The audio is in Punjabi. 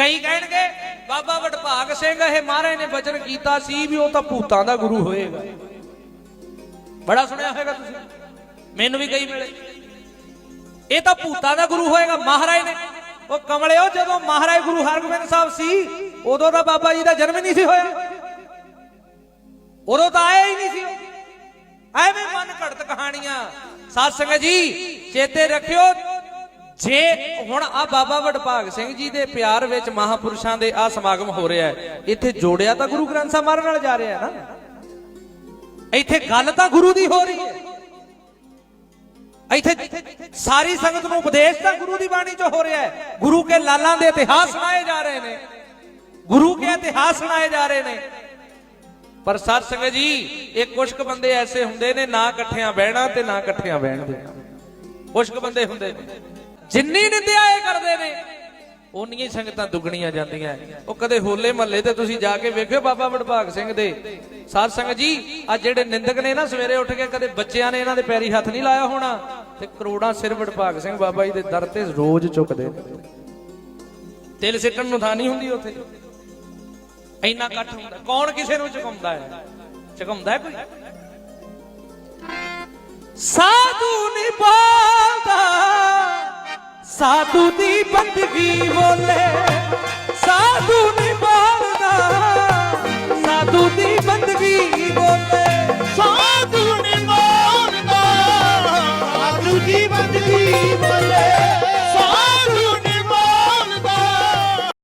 ਕਈ ਕਹਿਣਗੇ, ਬਾਬਾ ਵਡਭਾਗ ਸਿੰਘ ਇਹ ਮਹਾਰਾਜ ਨੇ ਬਚਨ ਕੀਤਾ ਸੀ ਵੀ ਉਹ ਤਾਂ ਭੂਤਾਂ ਦਾ ਗੁਰੂ ਹੋਏਗਾ। ਬੜਾ ਸੁਣਿਆ ਹੋਵੇਗਾ ਤੁਸੀਂ? ਮੈਨੂੰ ਵੀ ਕਈ ਮਿਲੇ। ਇਹ ਤਾਂ ਭੂਤਾਂ ਦਾ ਗੁਰੂ ਹੋਏਗਾ, ਮਹਾਰਾਜ ਨੇ। ਉਹ ਕਮਲਿਓ, ਜਦੋਂ ਮਹਾਰਾਜ ਗੁਰੂ ਹਰਗੋਬਿੰਦ ਸਾਹਿਬ ਸੀ, ਉਦੋਂ ਤਾਂ ਬਾਬਾ ਜੀ ਦਾ ਜਨਮ ਹੀ ਨਹੀਂ ਸੀ ਹੋਇਆ। ਉਦੋਂ ਤਾਂ ਆਇਆ ਹੀ ਨਹੀਂ ਸੀ। ਐਵੇਂ ਮਨ ਘੜਤ ਕਹਾਣੀਆਂ। ਸਾਧ ਸੰਗਤ ਜੀ, ਚੇਤੇ ਰੱਖਿਓ ਜੇ ਹੁਣ ਆ ਬਾਬਾ ਵਡਭਾਗ ਸਿੰਘ ਜੀ ਦੇ ਪਿਆਰ ਵਿੱਚ ਮਹਾਪੁਰਸ਼ਾਂ ਦੇ ਆ ਸਮਾਗਮ ਹੋ ਰਿਹਾ ਹੈ, ਇੱਥੇ ਜੋੜਿਆ ਤਾਂ ਗੁਰੂ ਗ੍ਰੰਥ ਸਾਹਿਬ ਮਹਾਰਾਜ ਨਾਲ ਜਾ ਰਿਹਾ ਹੈ ਨਾ? ਇੱਥੇ ਗੱਲ ਤਾਂ ਗੁਰੂ ਦੀ ਹੋ ਰਹੀ ਹੈ। ਇੱਥੇ ਸਾਰੀ ਸੰਗਤ ਨੂੰ ਉਪਦੇਸ਼ ਤਾਂ ਗੁਰੂ ਦੀ ਬਾਣੀ ਚ ਹੋ ਰਿਹਾ ਹੈ। ਗੁਰੂ ਕੇ ਲਾਲਾਂ ਦੇ ਇਤਿਹਾਸ ਸੁਣਾਏ ਜਾ ਰਹੇ ਨੇ। ਗੁਰੂ ਕੇ ਇਤਿਹਾਸ ਸੁਣਾਏ ਜਾ ਰਹੇ ਨੇ। ਪਰ ਸਾਧ ਸੰਗਤ ਜੀ, ਇਹ ਕੁਝ ਕੁ ਬੰਦੇ ਐਸੇ ਹੁੰਦੇ ਨੇ, ਨਾ ਇਕੱਠਿਆਂ ਬਹਿਣਾ ਤੇ ਨਾ ਇਕੱਠਿਆਂ ਬਹਿਣ ਦੇ ਕੁਝ ਕੁ ਬੰਦੇ ਹੁੰਦੇ ਨੇ। ਜਿੰਨੀ ਨਿੰਦਿਆ ਇਹ ਕਰਦੇ ਨੇ ਉਨੀਆਂ ਹੀ ਸੰਗਤਾਂ ਦੁੱਗਣੀਆਂ ਜਾਂਦੀਆਂ। ਉਹ ਕਦੇ ਹੋਲੇ ਮਹੱਲੇ ਤੇ ਤੁਸੀਂ ਜਾ ਕੇ ਵੇਖਿਓ ਬਾਬਾ ਵਡਭਾਗ ਸਿੰਘ ਦੇ। ਸਾਧ ਸੰਗਤ ਜੀ, ਆ ਜਿਹੜੇ ਨਿੰਦਕ ਨੇ ਨਾ ਸਵੇਰੇ ਉੱਠ ਕੇ ਕਦੇ ਬੱਚਿਆਂ ਨੇ ਇਹਨਾਂ ਦੇ ਪੈਰੀ ਹੱਥ ਨਹੀਂ ਲਾਇਆ ਹੋਣਾ, ਤੇ ਕਰੋੜਾਂ ਸਿਰ ਵਡਭਾਗ ਸਿੰਘ ਬਾਬਾ ਜੀ ਦੇ ਦਰ ਤੇ ਰੋਜ਼ ਚੁੱਕਦੇ ਤਿਲ ਸਿੱਟਣ ਨੂੰ ਥਾਂ ਨਹੀਂ ਹੁੰਦੀ ਉੱਥੇ। ਇੰਨਾ ਇਕੱਠ ਹੁੰਦਾ। ਕੌਣ ਕਿਸੇ ਨੂੰ ਚੁਕਾਉਂਦਾ ਹੈ? ਚੁਕਾਉਂਦਾ ਕੋਈ? ਸਾਧੂ ਸਾਧੂ ਦੀ ਬੰਦਗੀ ਬੋਲੇ, ਸਾਧੂ ਨਹੀਂ ਬਾਲਦਾ ਸਾਧੂ ਦੀ ਬੰਦਗੀ ਬੋਲੇ। ਸਾਧੂ ਨਹੀਂ ਬਾਲਦਾ ਸਾਧੂ ਦੀ ਬੰਦਗੀ